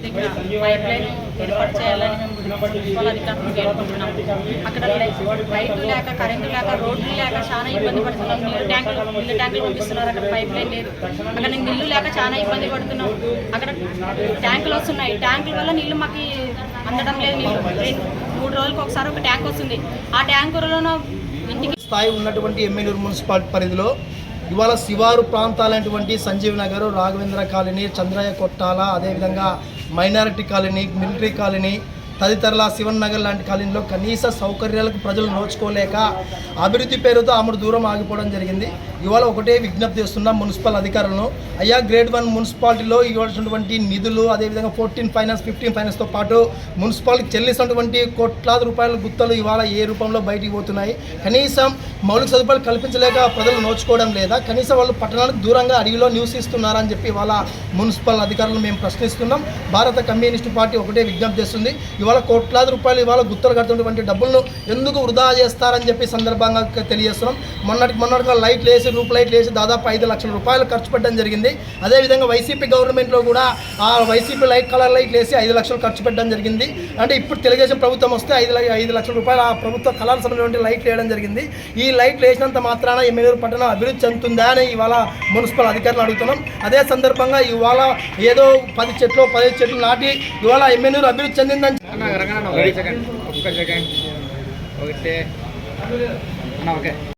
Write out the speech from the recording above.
Pipe line ఏర్పాటు చేయాలని మేము మున్సిపల్ అధికారులను వేడుకుంటున్నాం అక్కడ లైట్లు లేక కరెంటు లేక రోడ్లు లేక చాలా ఇబ్బంది పడుతున్నాం. నీళ్ళు ట్యాంకులు నీళ్ళు ట్యాంకులు పంపిస్తున్నారు. అక్కడ పైప్ లైన్ లేదు. అక్కడ నీళ్ళు లేక చాలా ఇబ్బంది పడుతున్నాం. అక్కడ ట్యాంకులు వస్తున్నాయి. ట్యాంకుల వల్ల నీళ్ళు మాకు అందడం లేదు. నీళ్ళు మూడు రోజులకు ఒకసారి ఒక ట్యాంక్ వస్తుంది. ఆ ట్యాంకులలో ఇంటికి స్థాయి ఉన్నటువంటి ఎమ్మెల్యేరు మున్సిపాలిటీ పరిధిలో ఇవాళ శివారు ప్రాంతాలైనటువంటి సంజీవ్ నగర్ రాఘవేంద్ర కాలనీ చంద్రయ్య కొట్టాల అదేవిధంగా మైనారిటీ కాలనీ మిలిటరీ కాలనీ తదితరుల శివన్ నగర్ లాంటి కాలనీలో కనీస సౌకర్యాలకు ప్రజలు నోచుకోలేక అభివృద్ధి పేరుతో ఆమెడు దూరం ఆగిపోవడం జరిగింది. ఇవాళ ఒకటే విజ్ఞప్తి చేస్తున్న మున్సిపల్ అధికారులను అయ్యా గ్రేడ్ వన్ మున్సిపాలిటీలో ఇవ్వాల్సినటువంటి నిధులు అదేవిధంగా ఫోర్టీన్ ఫైనాన్స్ ఫిఫ్టీన్ ఫైనాన్స్తో పాటు మున్సిపాలిటీకి చెల్లిస్తున్నటువంటి కోట్లాది రూపాయల గుత్తలు ఇవాళ ఏ రూపంలో బయటికి పోతున్నాయి. కనీసం మౌలిక సదుపాయాలు కల్పించలేక ప్రజలు నోచుకోవడం లేదా కనీసం వాళ్ళు పట్టణాలకు దూరంగా అడవిలో నివసిస్తున్నారని చెప్పి ఇవాళ మున్సిపల్ అధికారులను మేము ప్రశ్నిస్తున్నాం. భారత కమ్యూనిస్టు పార్టీ ఒకటే విజ్ఞప్తి చేస్తుంది. ఇవాళ కోట్లాది రూపాయలు ఇవాళ గుత్తలు కడుతున్నటువంటి డబ్బులను ఎందుకు వృధా చేస్తారని చెప్పి సందర్భంగా తెలియజేస్తున్నాం. మొన్నటి మొన్నటిగా లైట్లు వేసి రూప్ లైట్లు వేసి దాదాపు ఐదు లక్షల రూపాయలు ఖర్చు పెట్టడం జరిగింది. అదేవిధంగా వైసీపీ గవర్నమెంట్లో కూడా ఆ వైసీపీ లైట్ కలర్ లైట్లు వేసి ఐదు లక్షలు ఖర్చు పెట్టడం జరిగింది. అంటే ఇప్పుడు తెలుగుదేశం ప్రభుత్వం వస్తే ఐదు ఐదు లక్షల రూపాయలు ఆ ప్రభుత్వ కలర్ సంబంధించిన లైట్లు వేయడం జరిగింది. ఈ లైట్లు వేసినంత మాత్రాన ఎమ్మెల్యే పట్టణం అభివృద్ధి చెందుతుందా అని ఇవాళ మున్సిపల్ అధికారులు అడుగుతున్నాం. అదే సందర్భంగా ఇవాళ ఏదో పది చెట్లు పదిహేను చెట్లు నాటి ఇవాళ ఎమ్మెల్యేరు అభివృద్ధి చెందిందని అన్న రంగన్న ఒక సెకండ్ ఒక్క సెకండ్ ఒకటి అన్న ఓకే.